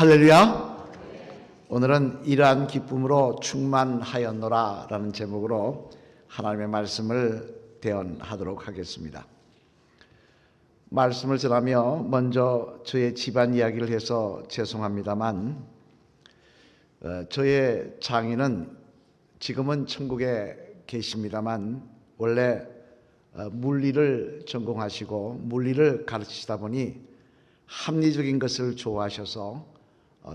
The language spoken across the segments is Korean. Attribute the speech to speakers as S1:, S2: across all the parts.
S1: 할렐루야. 오늘은 이러한 기쁨으로 충만하였노라 라는 제목으로 하나님의 말씀을 대언하도록 하겠습니다. 말씀을 전하며 먼저 저의 집안 이야기를 해서 죄송합니다만 어, 저의 장인은 지금은 천국에 계십니다만 원래 어, 물리를 전공하시고 물리를 가르치시다 보니 합리적인 것을 좋아하셔서 어,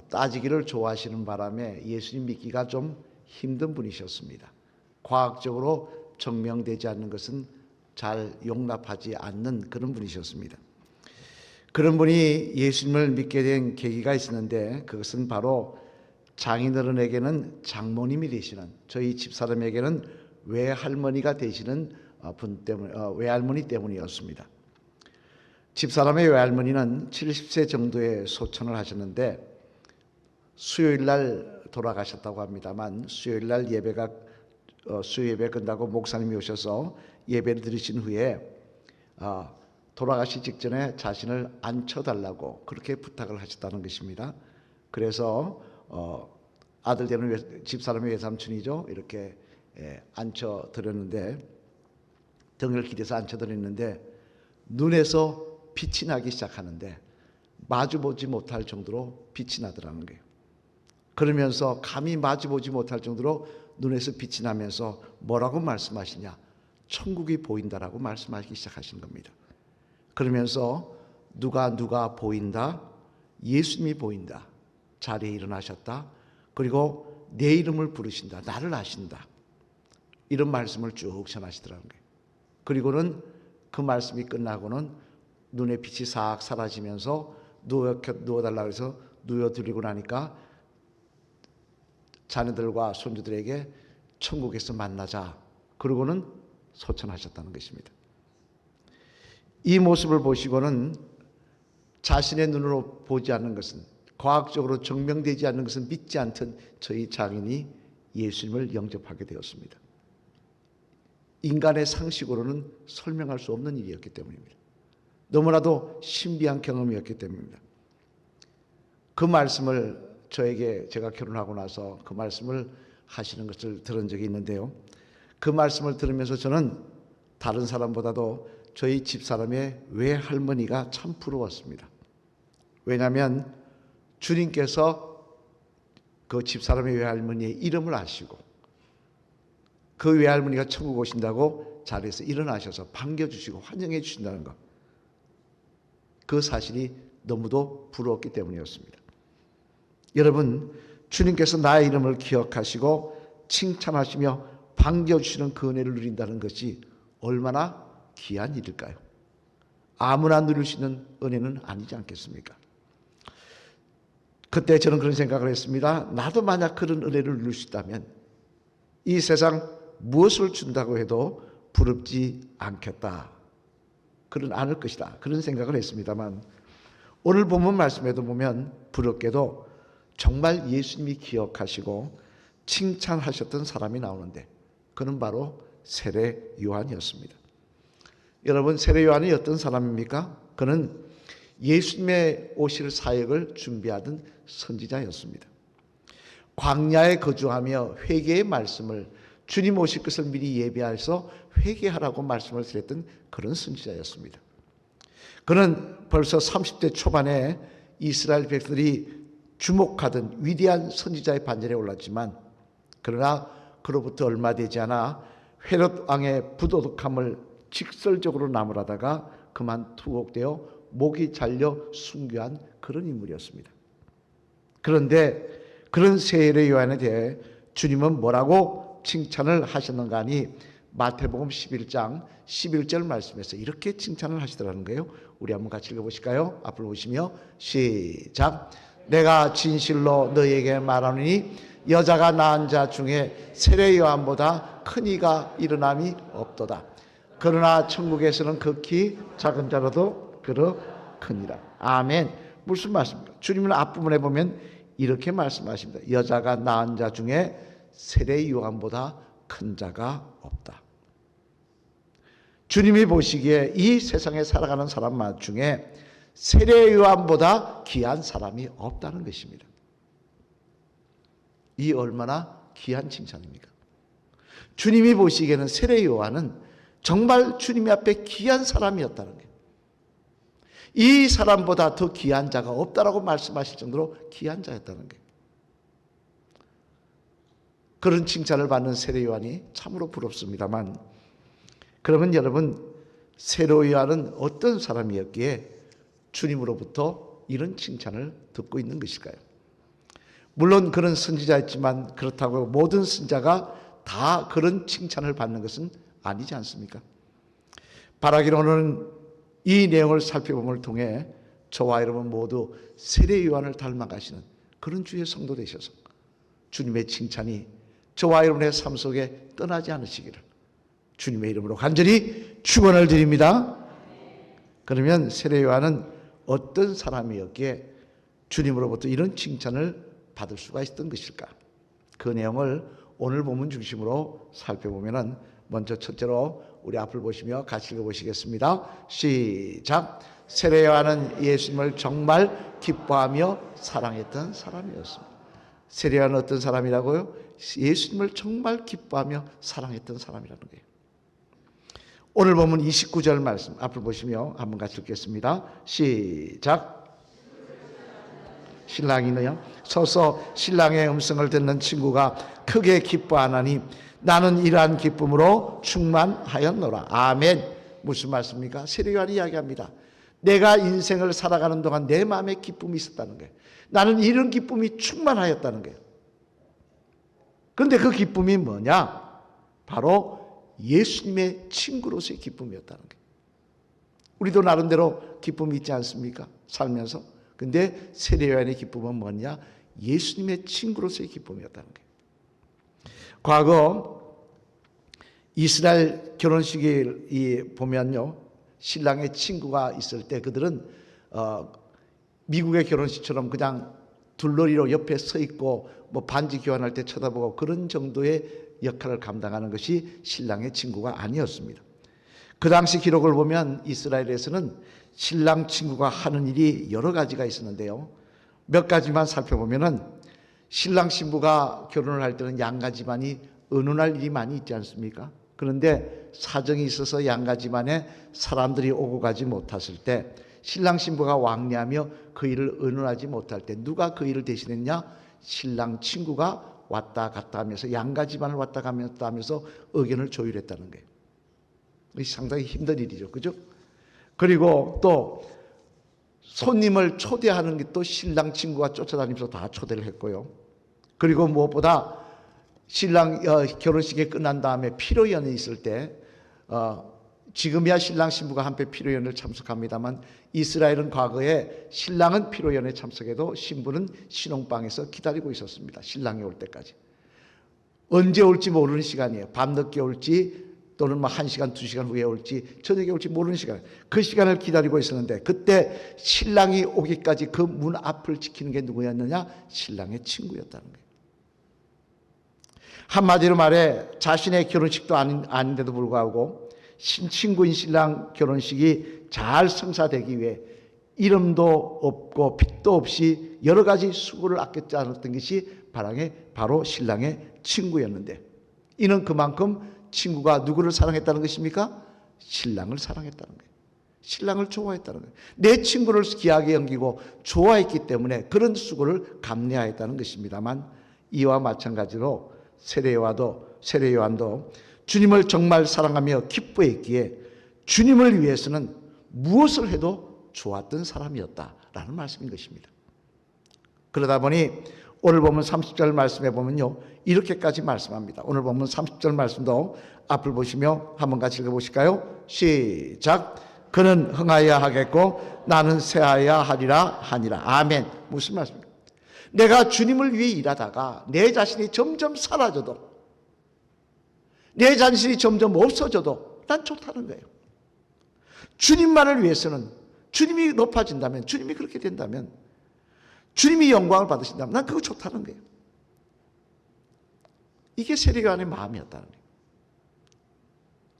S1: 따지기를 좋아하시는 바람에 예수님 믿기가 좀 힘든 분이셨습니다. 과학적으로 증명되지 않는 것은 잘 용납하지 않는 그런 분이셨습니다. 그런 분이 예수님을 믿게 된 계기가 있었는데 그것은 바로 장인어른에게는 장모님이 되시는 저희 집사람에게는 외할머니가 되시는 어, 분 때문 어, 외할머니 때문이었습니다. 집사람의 외할머니는 70세 정도의 소천을 하셨는데 수요일 날 돌아가셨다고 합니다만 수요일 날 예배가 어, 수요 예배 끝나고 목사님이 오셔서 예배를 드리신 후에 아, 돌아가시 직전에 자신을 앉혀달라고 그렇게 부탁을 하셨다는 것입니다. 그래서 어, 아들 되는 외, 집사람의 외삼촌이죠. 이렇게 예, 앉혀 드렸는데 등을 기대서 앉혀 드렸는데 눈에서 빛이 나기 시작하는데 마주보지 못할 정도로 빛이 나더라는 거예요. 그러면서 감히 마주보지 못할 정도로 눈에서 빛이 나면서 뭐라고 말씀하시냐? 천국이 보인다라고 말씀하기 시작하신 겁니다. 그러면서 누가 누가 보인다? 예수님이 보인다. 자리에 일어나셨다. 그리고 내 이름을 부르신다. 나를 아신다. 이런 말씀을 쭉 전하시더라는 거예요. 그리고는 그 말씀이 끝나고는 눈에 빛이 싹 사라지면서 누워 누워달라 그래서 누워 드리고 나니까 자녀들과 손주들에게 천국에서 만나자. 그러고는 소천하셨다는 것입니다. 이 모습을 보시고는 자신의 눈으로 보지 않는 것은 과학적으로 증명되지 않는 것은 믿지 않던 저희 장인이 예수님을 영접하게 되었습니다. 인간의 상식으로는 설명할 수 없는 일이었기 때문입니다. 너무나도 신비한 경험이었기 때문입니다. 그 말씀을 저에게 제가 결혼하고 나서 그 말씀을 하시는 것을 들은 적이 있는데요. 그 말씀을 들으면서 저는 다른 사람보다도 저희 집사람의 외할머니가 참 부러웠습니다. 왜냐하면 주님께서 그 집사람의 외할머니의 이름을 아시고 그 외할머니가 천국 오신다고 자리에서 일어나셔서 반겨주시고 환영해 주신다는 것. 그 사실이 너무도 부러웠기 때문이었습니다. 여러분, 주님께서 나의 이름을 기억하시고 칭찬하시며 반겨주시는 그 은혜를 누린다는 것이 얼마나 귀한 일일까요? 아무나 누릴 수 있는 은혜는 아니지 않겠습니까? 그때 저는 그런 생각을 했습니다. 나도 만약 그런 은혜를 누릴 수 있다면 이 세상 무엇을 준다고 해도 부럽지 않겠다. 그런 않을 것이다. 그런 생각을 했습니다만 오늘 본문 말씀에도 보면 부럽게도 정말 예수님이 기억하시고 칭찬하셨던 사람이 나오는데 그는 바로 세례 요한이었습니다. 여러분 세례 요한이 어떤 사람입니까? 그는 예수님의 오실 사역을 준비하던 선지자였습니다. 광야에 거주하며 회개의 말씀을 주님 오실 것을 미리 예비해서 회개하라고 말씀을 드렸던 그런 선지자였습니다. 그는 벌써 30대 초반에 이스라엘 백들이 주목하던 위대한 선지자의 반열에 올랐지만 그러나 그로부터 얼마 되지 않아 헤롯 왕의 부도덕함을 직설적으로 나무라다가 그만 투옥되어 목이 잘려 순교한 그런 인물이었습니다. 그런데 그런 세례 요한에 대해 주님은 뭐라고 칭찬을 하셨는가 하니 마태복음 11장 11절 말씀에서 이렇게 칭찬을 하시더라는 거예요. 우리 한번 같이 읽어보실까요? 앞으로 보시며 시작. 내가 진실로 너에게 말하노니 여자가 낳은 자 중에 세례 요한보다 큰 이가 일어남이 없도다. 그러나 천국에서는 극히 작은 자라도 그렇거니라. 아멘. 무슨 말씀입니까? 주님은 앞부분에 보면 이렇게 말씀하십니다. 여자가 낳은 자 중에 세례 요한보다 큰 자가 없다. 주님이 보시기에 이 세상에 살아가는 사람 중에 세례 요한보다 귀한 사람이 없다는 것입니다. 이 얼마나 귀한 칭찬입니까? 주님이 보시기에는 세례 요한은 정말 주님 앞에 귀한 사람이었다는 거예요. 이 사람보다 더 귀한 자가 없다라고 말씀하실 정도로 귀한 자였다는 거예요. 그런 칭찬을 받는 세례 요한이 참으로 부럽습니다만 그러면 여러분 세례 요한은 어떤 사람이었기에 주님으로부터 이런 칭찬을 듣고 있는 것일까요? 물론 그런 선지자였지만 그렇다고 모든 선자가 다 그런 칭찬을 받는 것은 아니지 않습니까? 바라기로는 이 내용을 살펴봄을 통해 저와 여러분 모두 세례 요한을 닮아가시는 그런 주의 성도 되셔서 주님의 칭찬이 저와 여러분의 삶 속에 떠나지 않으시기를 주님의 이름으로 간절히 축원을 드립니다. 그러면 세례 요한은 어떤 사람이었기에 주님으로부터 이런 칭찬을 받을 수가 있었던 것일까? 그 내용을 오늘 본문 중심으로 살펴보면은 먼저 첫째로 우리 앞을 보시며 같이 읽어보시겠습니다. 시작. 세례 요한은 예수님을 정말 기뻐하며 사랑했던 사람이었습니다. 세례 요한은 어떤 사람이라고요? 예수님을 정말 기뻐하며 사랑했던 사람이라는 거예요. 오늘 보면 29절 말씀 앞을 보시며 한번 같이 읽겠습니다. 시작. 신랑이는요. 서서 신랑의 음성을 듣는 친구가 크게 기뻐하나니 나는 이러한 기쁨으로 충만하였노라. 아멘. 무슨 말씀입니까? 세례요한이 이야기합니다. 내가 인생을 살아가는 동안 내 마음에 기쁨이 있었다는 거예요. 나는 이런 기쁨이 충만하였다는 거예요. 그런데 그 기쁨이 뭐냐? 바로 예수님의 친구로서의 기쁨이었다는 거예요. 우리도 나름대로 기쁨이 있지 않습니까? 살면서. 근데 세례요한의 기쁨은 뭐냐? 예수님의 친구로서의 기쁨이었다는 거예요. 과거 이스라엘 결혼식에 보면요. 신랑의 친구가 있을 때 그들은 어, 미국의 결혼식처럼 그냥 둘러리로 옆에 서 있고 뭐 반지 교환할 때 쳐다보고 그런 정도의 역할을 감당하는 것이 신랑의 친구가 아니었습니다. 그 당시 기록을 보면 이스라엘에서는 신랑 친구가 하는 일이 여러 가지가 있었는데요. 몇 가지만 살펴보면은 신랑 신부가 결혼을 할 때는 양가 집안이 은은할 일이 많이 있지 않습니까? 그런데 사정이 있어서 양가 집안에 사람들이 오고 가지 못했을 때 신랑 신부가 왕래하며 그 일을 은은하지 못할 때 누가 그 일을 대신했냐? 신랑 친구가 왔다 갔다 하면서 양가 집안을 왔다 갔다 하면서 의견을 조율했다는 거예요. 상당히 힘든 일이죠. 그죠? 그리고 또 손님을 초대하는 게 또 신랑 친구가 쫓아다니면서 다 초대를 했고요. 그리고 무엇보다 신랑 어, 결혼식이 끝난 다음에 피로연이 있을 때 어, 지금이야 신랑 신부가 한패 피로연을 참석합니다만 이스라엘은 과거에 신랑은 피로연에 참석해도 신부는 신혼방에서 기다리고 있었습니다. 신랑이 올 때까지. 언제 올지 모르는 시간이에요. 밤늦게 올지 또는 뭐 1시간, 2시간 후에 올지 저녁에 올지 모르는 시간. 그 시간을 기다리고 있었는데 그때 신랑이 오기까지 그 문 앞을 지키는 게 누구였느냐? 신랑의 친구였다는 거예요. 한마디로 말해 자신의 결혼식도 아닌, 아닌데도 불구하고 친구인 신랑 결혼식이 잘 성사되기 위해 이름도 없고 빚도 없이 여러 가지 수고를 아꼈지 않았던 것이 바랑의 바로 신랑의 친구였는데 이는 그만큼 친구가 누구를 사랑했다는 것입니까? 신랑을 사랑했다는 거예요. 신랑을 좋아했다는 거예요. 내 친구를 귀하게 여기고 좋아했기 때문에 그런 수고를 감내하였다는 것입니다만 이와 마찬가지로 세례요한도 세례요한도 주님을 정말 사랑하며 기뻐했기에 주님을 위해서는 무엇을 해도 좋았던 사람이었다라는 말씀인 것입니다. 그러다 보니 오늘 보면 30절 말씀에 보면요. 이렇게까지 말씀합니다. 오늘 보면 30절 말씀도 앞을 보시며 한번 같이 읽어보실까요? 시작. 그는 흥하여야 하겠고 나는 새하여야 하리라 하니라. 아멘. 무슨 말씀입니까? 내가 주님을 위해 일하다가 내 자신이 점점 사라져도 내 자신이 점점 없어져도 난 좋다는 거예요. 주님만을 위해서는 주님이 높아진다면 주님이 그렇게 된다면 주님이 영광을 받으신다면 난 그거 좋다는 거예요. 이게 세례요한의 마음이었다는 거예요.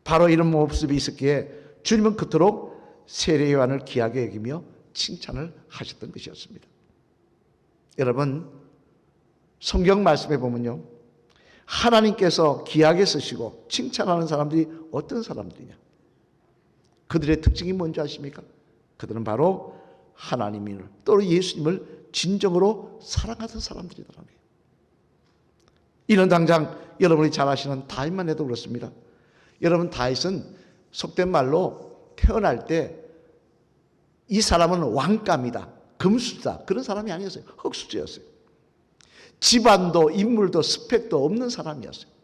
S1: 바로 이런 모습이 있었기에 주님은 그토록 세례요한을 귀하게 여기며 칭찬을 하셨던 것이었습니다. 여러분 성경 말씀에 보면요. 하나님께서 귀하게 쓰시고 칭찬하는 사람들이 어떤 사람들이냐? 그들의 특징이 뭔지 아십니까? 그들은 바로 하나님을 또 예수님을 진정으로 사랑하던 사람들이더라고요. 이는 당장 여러분이 잘 아시는 다윗만 해도 그렇습니다. 여러분 다윗은 속된 말로 태어날 때 이 사람은 왕감이다. 금수다. 그런 사람이 아니었어요. 흙수저였어요. 집안도 인물도 스펙도 없는 사람이었어요.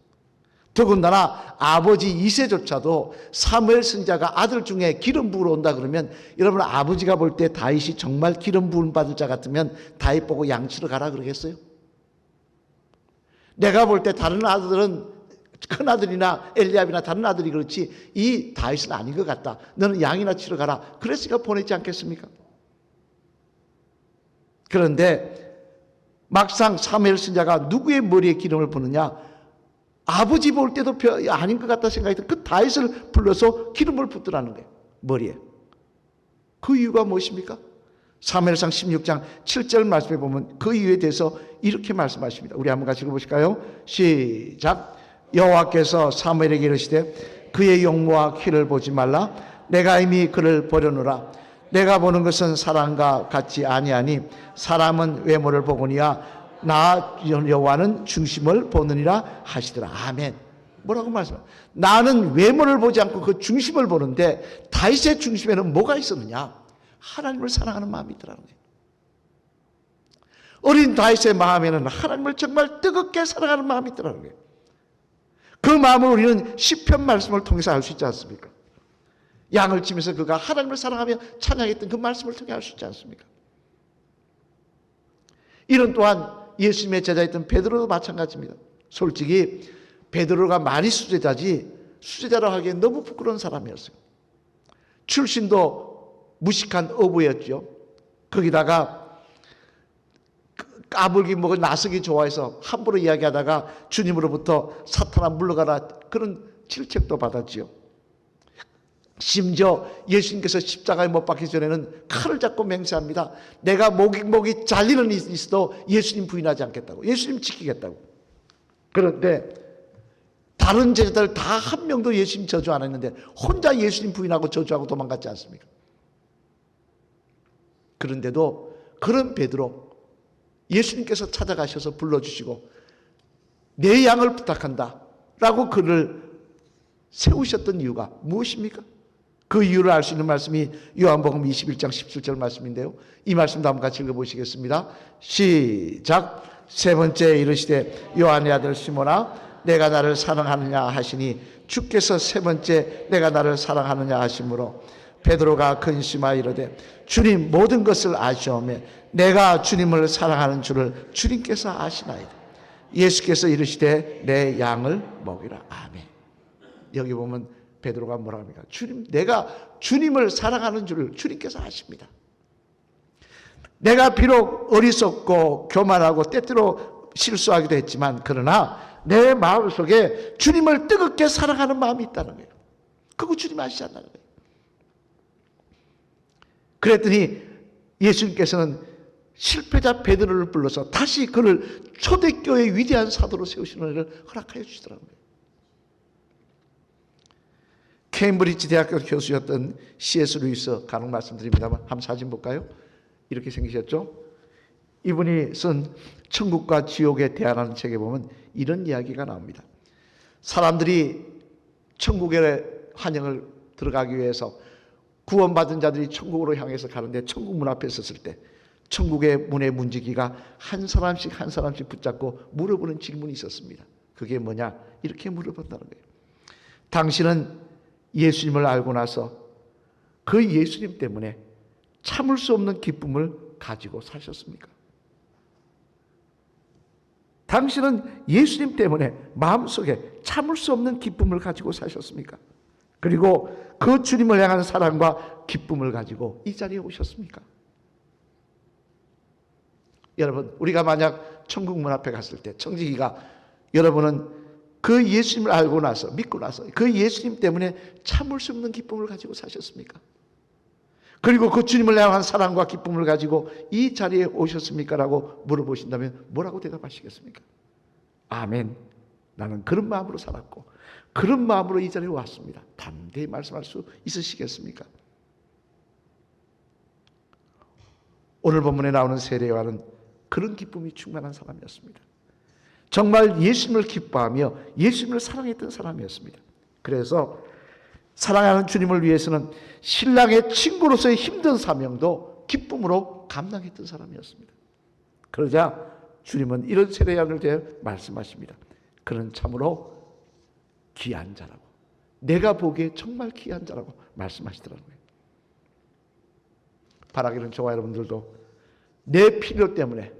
S1: 더군다나 아버지 이세조차도 사무엘 선자가 아들 중에 기름 부으러 온다 그러면 여러분 아버지가 볼 때 다윗이 정말 기름 부음 받을 자 같으면 다윗 보고 양치러 가라 그러겠어요? 내가 볼 때 다른 아들은 큰 아들이나 엘리압이나 다른 아들이 그렇지 이 다윗은 아닌 것 같다. 너는 양이나 치러 가라. 그랬으니까 보냈지 않겠습니까? 그런데 막상 사무엘 선자가 누구의 머리에 기름을 부느냐? 아버지 볼 때도 별- 아닌 것 같다 생각했던 그 다윗을 불러서 기름을 붓더라는 거예요. 머리에. 그 이유가 무엇입니까? 사무엘상 16장 7절 말씀에 보면 그 이유에 대해서 이렇게 말씀하십니다. 우리 한번 같이 읽어보실까요? 시작. 여호와께서 사무엘에게 이르시되 그의 용모와 키를 보지 말라. 내가 이미 그를 버려놓으라. 내가 보는 것은 사람과 같지 아니하니 사람은 외모를 보거니와 나 여호와는 중심을 보느니라 하시더라. 아멘. 뭐라고 말씀? 나는 외모를 보지 않고 그 중심을 보는데 다윗의 중심에는 뭐가 있었느냐? 하나님을 사랑하는 마음이 있더라는 거예요. 어린 다윗의 마음에는 하나님을 정말 뜨겁게 사랑하는 마음이 있더라는 거예요. 그 마음을 우리는 시편 말씀을 통해서 알 수 있지 않습니까? 양을 치면서 그가 하나님을 사랑하며 찬양했던 그 말씀을 통해 알 수 있지 않습니까? 이런 또한 예수님의 제자였던 베드로도 마찬가지입니다. 솔직히 베드로가 많이 수제자지 수제자라고 하기엔 너무 부끄러운 사람이었어요. 출신도 무식한 어부였죠. 거기다가 까불기 먹고 나서기 좋아해서 함부로 이야기하다가 주님으로부터 사탄아 물러가라 그런 질책도 받았지요. 심지어 예수님께서 십자가에 못 박기 전에는 칼을 잡고 맹세합니다. 내가 목이 목이 잘리는 있어도 예수님 부인하지 않겠다고. 예수님 지키겠다고. 그런데 다른 제자들 다 한 명도 예수님 저주 안 했는데 혼자 예수님 부인하고 저주하고 도망갔지 않습니까? 그런데도 그런 베드로 예수님께서 찾아가셔서 불러주시고 내 양을 부탁한다 라고 그를 세우셨던 이유가 무엇입니까? 그 이유를 알 수 있는 말씀이 요한복음 21장 17절 말씀인데요. 이 말씀도 한번 같이 읽어보시겠습니다. 시작. 세 번째 이르시되 요한의 아들 시모나 내가 나를 사랑하느냐 하시니 주께서 세 번째 내가 나를 사랑하느냐 하심으로 베드로가 근심하여 이르되 주님 모든 것을 아시오며 내가 주님을 사랑하는 줄을 주님께서 아시나이다. 예수께서 이르시되 내 양을 먹이라. 아멘. 여기 보면 베드로가 뭐라 합니까? 주님, 내가 주님을 사랑하는 줄을 주님께서 아십니다. 내가 비록 어리석고 교만하고 때때로 실수하기도 했지만 그러나 내 마음 속에 주님을 뜨겁게 사랑하는 마음이 있다는 거예요. 그거 주님 거예요. 그랬더니 예수님께서는 실패자 베드로를 불러서 다시 그를 초대교회의 위대한 사도로 세우시는 일을 허락하여 주시더라고요. 케임브리지 대학교 교수였던 C.S. 루이스 간혹 말씀드립니다만 한번 사진 볼까요? 이렇게 생기셨죠? 이분이 쓴 천국과 지옥에 대하라는 책에 보면 이런 이야기가 나옵니다. 사람들이 천국의 환영을 들어가기 위해서 구원받은 자들이 천국으로 향해서 가는데 천국 문 앞에 섰을 때 천국의 문의 문지기가 한 사람씩 한 사람씩 붙잡고 물어보는 질문이 있었습니다. 그게 뭐냐? 이렇게 물어본다는 거예요. 당신은 예수님을 알고 나서 그 예수님 때문에 참을 수 없는 기쁨을 가지고 사셨습니까? 당신은 예수님 때문에 마음속에 참을 수 없는 기쁨을 가지고 사셨습니까? 그리고 그 주님을 향한 사랑과 기쁨을 가지고 이 자리에 오셨습니까? 여러분, 우리가 만약 천국 문 앞에 갔을 때 청지기가 여러분은 그 예수님을 알고 나서 믿고 나서 그 예수님 때문에 참을 수 없는 기쁨을 가지고 사셨습니까? 그리고 그 주님을 향한 사랑과 기쁨을 가지고 이 자리에 오셨습니까? 라고 물어보신다면 뭐라고 대답하시겠습니까? 아멘. 나는 그런 마음으로 살았고 그런 마음으로 이 자리에 왔습니다. 담대히 말씀할 수 있으시겠습니까? 오늘 본문에 나오는 세례요한은 그런 기쁨이 충만한 사람이었습니다. 정말 예수님을 기뻐하며 예수님을 사랑했던 사람이었습니다. 그래서 사랑하는 주님을 위해서는 신랑의 친구로서의 힘든 사명도 기쁨으로 감당했던 사람이었습니다. 그러자 주님은 이런 세례양을 대해 말씀하십니다. 그는 참으로 귀한 자라고 내가 보기에 정말 귀한 자라고 말씀하시더라고요. 바라기는 저와 여러분들도 내 필요 때문에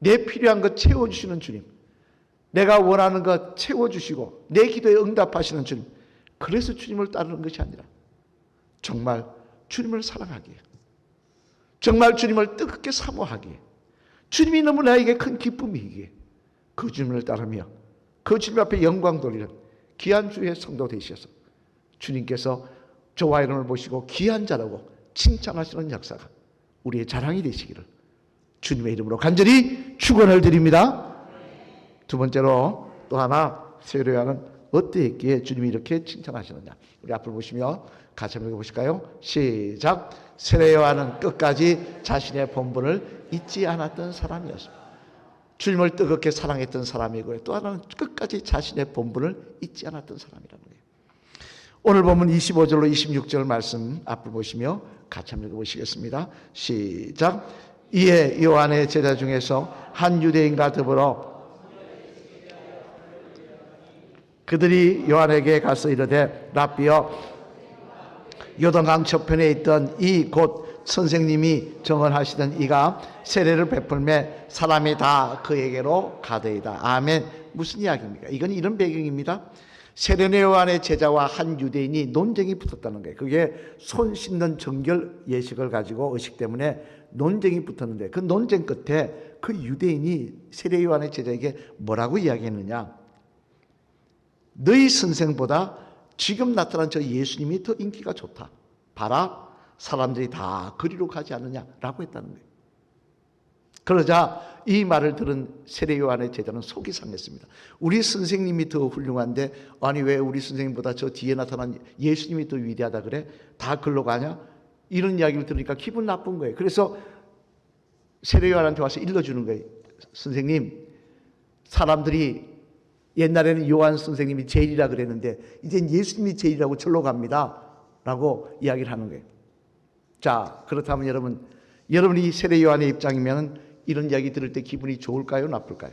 S1: 내 필요한 것 채워주시는 주님 내가 원하는 것 채워주시고 내 기도에 응답하시는 주님 그래서 주님을 따르는 것이 아니라 정말 주님을 사랑하기에 정말 주님을 뜨겁게 사모하기에 주님이 너무 나에게 큰 기쁨이기에 그 주님을 따르며 그 주님 앞에 영광 돌리는 귀한 주의 성도 되셔서 주님께서 저와 이름을 보시고 귀한 자라고 칭찬하시는 역사가 우리의 자랑이 되시기를 주님의 이름으로 간절히 축원을 드립니다. 두 번째로 또 하나 세례요한은 어떠했기에 주님이 이렇게 칭찬하시느냐. 우리 앞을 보시며 같이 한번 읽어보실까요? 시작. 세례요한은 끝까지 자신의 본분을 잊지 않았던 사람이었습니다. 주님을 뜨겁게 사랑했던 사람이고요. 또 하나는 끝까지 자신의 본분을 잊지 않았던 사람이라는 거예요. 오늘 보면 25절로 26절 말씀 앞을 보시며 같이 한번 읽어보시겠습니다. 시작. 이에 요한의 제자 중에서 한 유대인과 더불어 그들이 요한에게 가서 이르되 라비여 요단강 저편에 있던 이 곳 선생님이 정언하시던 이가 세례를 베풀매 사람이 다 그에게로 가더이다. 아멘. 무슨 이야기입니까? 이건 이런 배경입니다. 세례네 요한의 제자와 한 유대인이 논쟁이 붙었다는 거예요. 그게 손 씻는 정결 예식을 가지고 의식 때문에 논쟁이 붙었는데 그 논쟁 끝에 그 유대인이 세례 요한의 제자에게 뭐라고 이야기했느냐? 너희 선생보다 지금 나타난 저 예수님이 더 인기가 좋다. 봐라. 사람들이 다 그리로 가지 않느냐라고 했다는 거예요. 그러자 이 말을 들은 세례 요한의 제자는 속이 상했습니다. 우리 선생님이 더 훌륭한데 아니 왜 우리 선생님보다 저 뒤에 나타난 예수님이 더 위대하다 그래? 다 글로 가냐? 이런 이야기를 들으니까 기분 나쁜 거예요. 그래서 세례 요한한테 와서 일러주는 거예요. 선생님, 사람들이 옛날에는 요한 선생님이 제일이라 그랬는데 이젠 예수님이 제일이라고 절로 갑니다. 라고 이야기를 하는 거예요. 자, 그렇다면 여러분, 여러분이 세례 요한의 입장이면 이런 이야기 들을 때 기분이 좋을까요? 나쁠까요?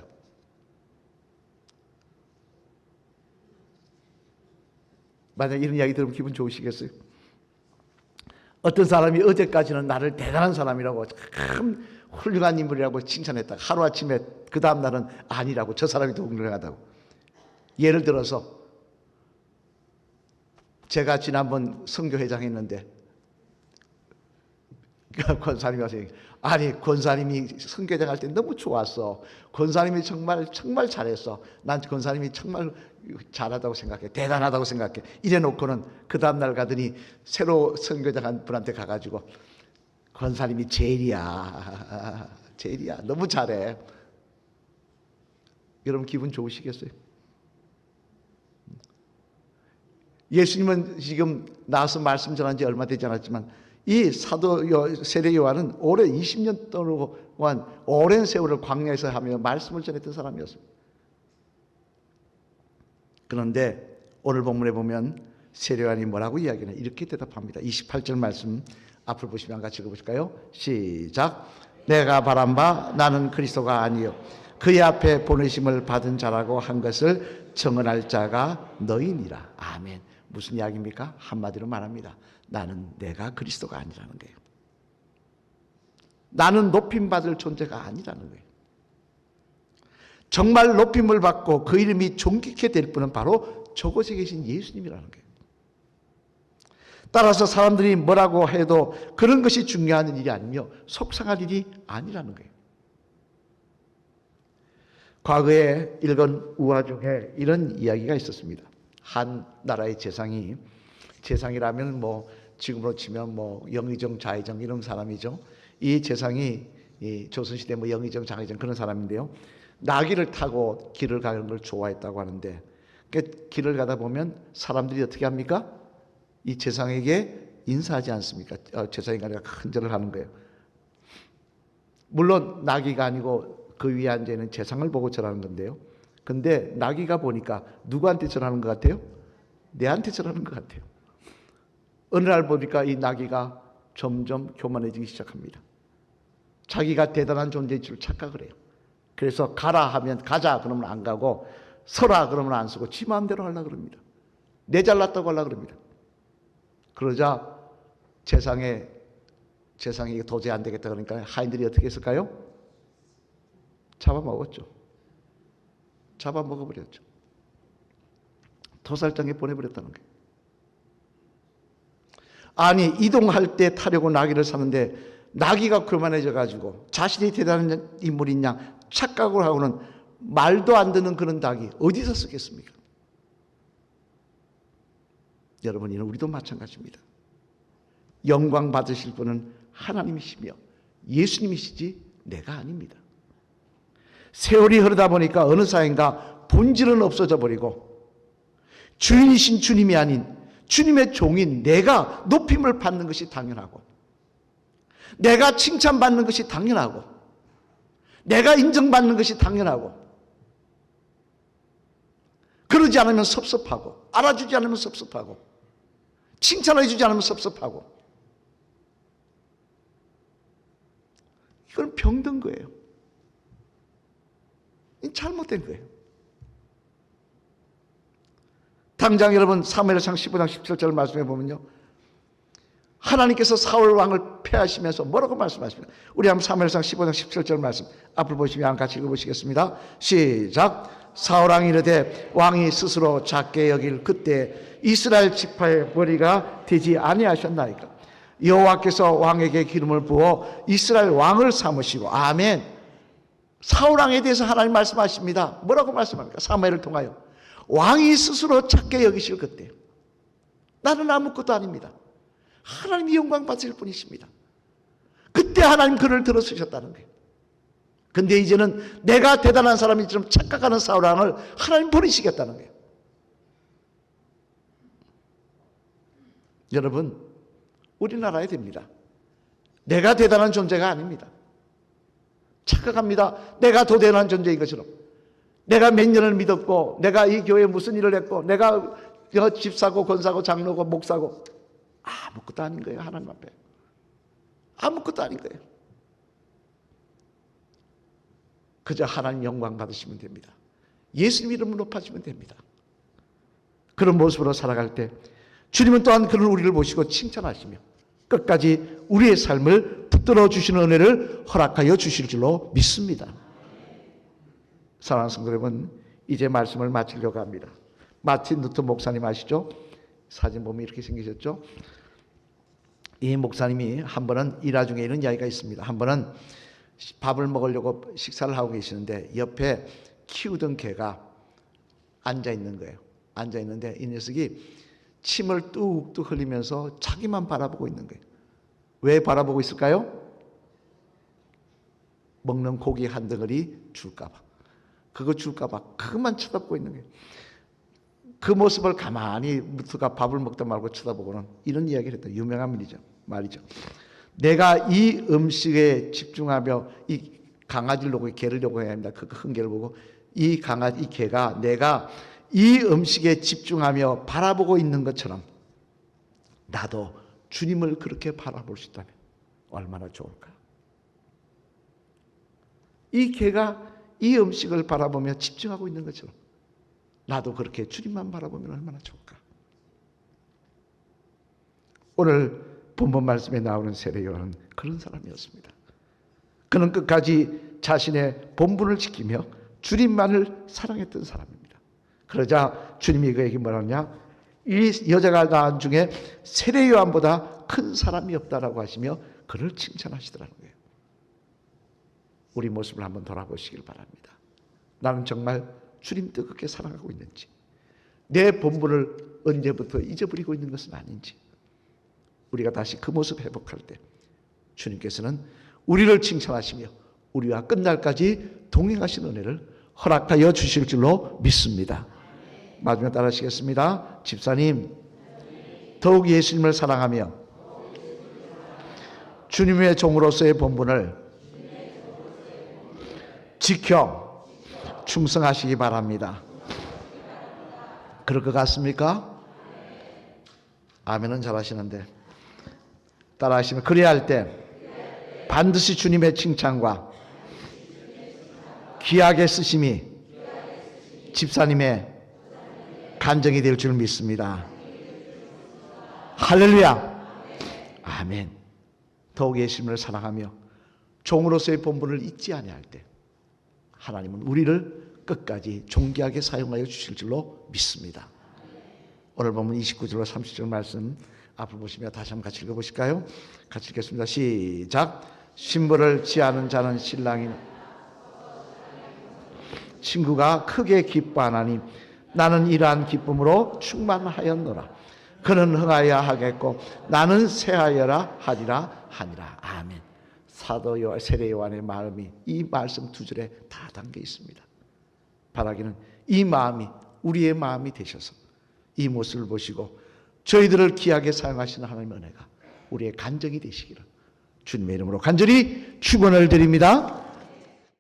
S1: 만약 이런 이야기 들으면 기분 좋으시겠어요? 어떤 사람이 어제까지는 나를 대단한 사람이라고 참 훌륭한 인물이라고 칭찬했다. 하루아침에 그 다음날은 아니라고 저 사람이 더 훌륭하다고. 예를 들어서 제가 지난번 선교회장 했는데 권사님이 와서 아니 권사님이 선교장 할 때 너무 좋았어. 권사님이 정말 정말 잘했어. 난 권사님이 정말 잘하다고 생각해. 대단하다고 생각해. 이래 놓고는 그 다음 날 가더니 새로 선교장 한 분한테 가가지고 권사님이 제일이야. 제일이야. 너무 잘해. 여러분 기분 좋으시겠어요? 예수님은 지금 나와서 말씀 전한 지 얼마 되지 않았지만 이 사도 세례 요한은 올해 20년 동안 오랜 세월을 광야에서 하며 말씀을 전했던 사람이었습니다. 그런데 오늘 본문에 보면 세례 요한이 뭐라고 이야기하냐 이렇게 대답합니다. 28절 말씀 앞을 보시면 같이 읽어보실까요? 시작. 내가 바란 바 나는 그리스도가 아니요 그의 앞에 보내심을 받은 자라고 한 것을 정언할 자가 너희니라. 아멘. 무슨 이야기입니까? 한마디로 말합니다. 나는 내가 그리스도가 아니라는 거예요. 나는 높임 받을 존재가 아니라는 거예요. 정말 높임을 받고 그 이름이 존귀케 될 분은 바로 저곳에 계신 예수님이라는 거예요. 따라서 사람들이 뭐라고 해도 그런 것이 중요한 일이 아니며 속상할 일이 아니라는 거예요. 과거에 읽은 우화 중에 이런 이야기가 있었습니다. 한 나라의 재상이 재상이라면 뭐 지금으로 치면 뭐 영의정, 좌의정 이런 사람이죠. 이 재상이 이 조선시대 뭐 영의정, 좌의정 그런 사람인데요. 나귀를 타고 길을 가는 걸 좋아했다고 하는데 그 길을 가다 보면 사람들이 어떻게 합니까? 이 재상에게 인사하지 않습니까? 어, 재상이가 큰절을 하는 거예요. 물론 나귀가 아니고 그 위에 앉아 있는 재상을 보고 절하는 건데요. 근데 나귀가 보니까 누구한테 절하는 것 같아요? 내한테 절하는 것 같아요. 어느 날 보니까 이 나귀가 점점 교만해지기 시작합니다. 자기가 대단한 존재인 줄 착각을 해요. 그래서 가라 하면 가자 그러면 안 가고 서라 그러면 안 서고 지 마음대로 하려고 그럽니다. 내 잘났다고 하려고 그럽니다. 그러자 재상이 이게 도저히 안 되겠다 그러니까 하인들이 어떻게 했을까요? 잡아먹었죠. 잡아먹어 버렸죠. 도살장에 보내버렸다는 거예요. 아니 이동할 때 타려고 나귀를 사는데 나귀가 교만해져 가지고 자신이 대단한 인물인 양 착각을 하고는 말도 안 듣는 그런 닭이 어디서 쓰겠습니까? 여러분 이는 우리도 마찬가지입니다. 영광 받으실 분은 하나님이시며 예수님이시지 내가 아닙니다. 세월이 흐르다 보니까 어느 사이인가 본질은 없어져 버리고 주인이신 주님이 아닌 주님의 종인 내가 높임을 받는 것이 당연하고 내가 칭찬받는 것이 당연하고 내가 인정받는 것이 당연하고 그러지 않으면 섭섭하고 알아주지 않으면 섭섭하고 칭찬해 주지 않으면 섭섭하고 이건 병든 거예요. 잘못된 거예요. 당장 여러분 사무엘상 15장 17절 말씀해 보면요. 하나님께서 사울 왕을 패하시면서 뭐라고 말씀하십니까? 우리 한번 사무엘상 15장 17절 말씀 앞을 보시면 같이 읽어보시겠습니다. 시작. 사울 왕이 이르되 왕이 스스로 작게 여길 그때 이스라엘 지파의 머리가 되지 아니하셨나이까. 여호와께서 왕에게 기름을 부어 이스라엘 왕을 삼으시고 아멘. 사울 왕에 대해서 하나님 말씀하십니다. 뭐라고 말씀합니까? 사무엘을 통하여 왕이 스스로 작게 여기실 그때 나는 아무것도 아닙니다. 하나님이 영광 받으실 분이십니다. 그때 하나님 그를 들어쓰셨다는 거예요. 근데 이제는 내가 대단한 사람이처럼 착각하는 사울 왕을 하나님 버리시겠다는 거예요. 여러분, 우리나라에 됩니다. 내가 대단한 존재가 아닙니다. 착각합니다. 내가 더 대단한 존재인 것처럼. 내가 몇 년을 믿었고, 내가 이 교회에 무슨 일을 했고, 내가 집사고, 권사고, 장로고, 목사고, 아무것도 아닌 거예요. 하나님 앞에. 아무것도 아닌 거예요. 그저 하나님 영광 받으시면 됩니다. 예수님 이름을 높아지면 됩니다. 그런 모습으로 살아갈 때 주님은 또한 그런 우리를 보시고 칭찬하시며 끝까지 우리의 삶을 붙들어 주시는 은혜를 허락하여 주실 줄로 믿습니다. 사랑하는 성도 여러분, 이제 말씀을 마치려고 합니다. 마틴 루터 목사님 아시죠? 사진 보면 이렇게 생기셨죠? 이 목사님이 한 번은 일화 중에 이런 이야기가 있습니다. 한 번은 밥을 먹으려고 식사를 하고 계시는데 옆에 키우던 개가 앉아 있는 거예요. 앉아 있는데 이 녀석이 침을 뚝뚝 흘리면서 자기만 바라보고 있는 거예요. 왜 바라보고 있을까요? 먹는 고기 한 덩어리 줄까봐. 그거 줄까봐 그것만 쳐다보고 있는 거예요. 그 모습을 가만히 무트가 밥을 먹다 말고 쳐다보고는 이런 이야기를 했다. 유명한 말이죠. 말이죠. 내가 이 음식에 집중하며 이 강아지를 보고 개를 보고 해야 합니다. 그큰 개를 보고 이 강아지, 이 개가 내가 이 음식에 집중하며 바라보고 있는 것처럼 나도 주님을 그렇게 바라볼 수 있다면 얼마나 좋을까? 이 개가 이 음식을 바라보며 집중하고 있는 것처럼 나도 그렇게 주님만 바라보면 얼마나 좋을까? 오늘 본문 말씀에 나오는 세례 요한은 그런 사람이었습니다. 그는 끝까지 자신의 본분을 지키며 주님만을 사랑했던 사람입니다. 그러자 주님이 그에게 뭐라냐? 이 여자가 낳은 중에 세례 요한보다 큰 사람이 없다라고 하시며 그를 칭찬하시더라는 거예요. 우리 모습을 한번 돌아보시길 바랍니다. 나는 정말 주님 뜨겁게 사랑하고 있는지, 내 본분을 언제부터 잊어버리고 있는 것은 아닌지, 우리가 다시 그 모습 회복할 때 주님께서는 우리를 칭찬하시며 우리와 끝날까지 동행하신 은혜를 허락하여 주실 줄로 믿습니다. 마지막 따라 하시겠습니다. 집사님, 더욱 예수님을 사랑하며 주님의 종으로서의 본분을 지켜 충성하시기 바랍니다. 그럴 것 같습니까? 아멘은 잘 하시는데 따라 하시면 그래야 할 때 반드시 주님의 칭찬과 귀하게 쓰심이 집사님의 간정이 될 줄 믿습니다. 할렐루야. 아멘. 더욱 예수님을 사랑하며 종으로서의 본분을 잊지 아니할 때 하나님은 우리를 끝까지 존귀하게 사용하여 주실 줄로 믿습니다. 오늘 보면 29절로 30절 말씀 앞을 보시며 다시 한번 같이 읽어보실까요? 같이 읽겠습니다. 시작. 신부를 지하는 자는 신랑이 친구가 크게 기뻐하나니 나는 이러한 기쁨으로 충만하였노라. 그는 흥하여 하겠고 나는 새하여라 하리라 하니라. 아멘. 사도 요 세례 요한의 마음이 이 말씀 두 절에 다 담겨 있습니다. 바라기는 이 마음이 우리의 마음이 되셔서 이 모습을 보시고 저희들을 귀하게 사용하시는 하나님의 은혜가 우리의 간정이 되시기를 주님의 이름으로 간절히 축원을 드립니다.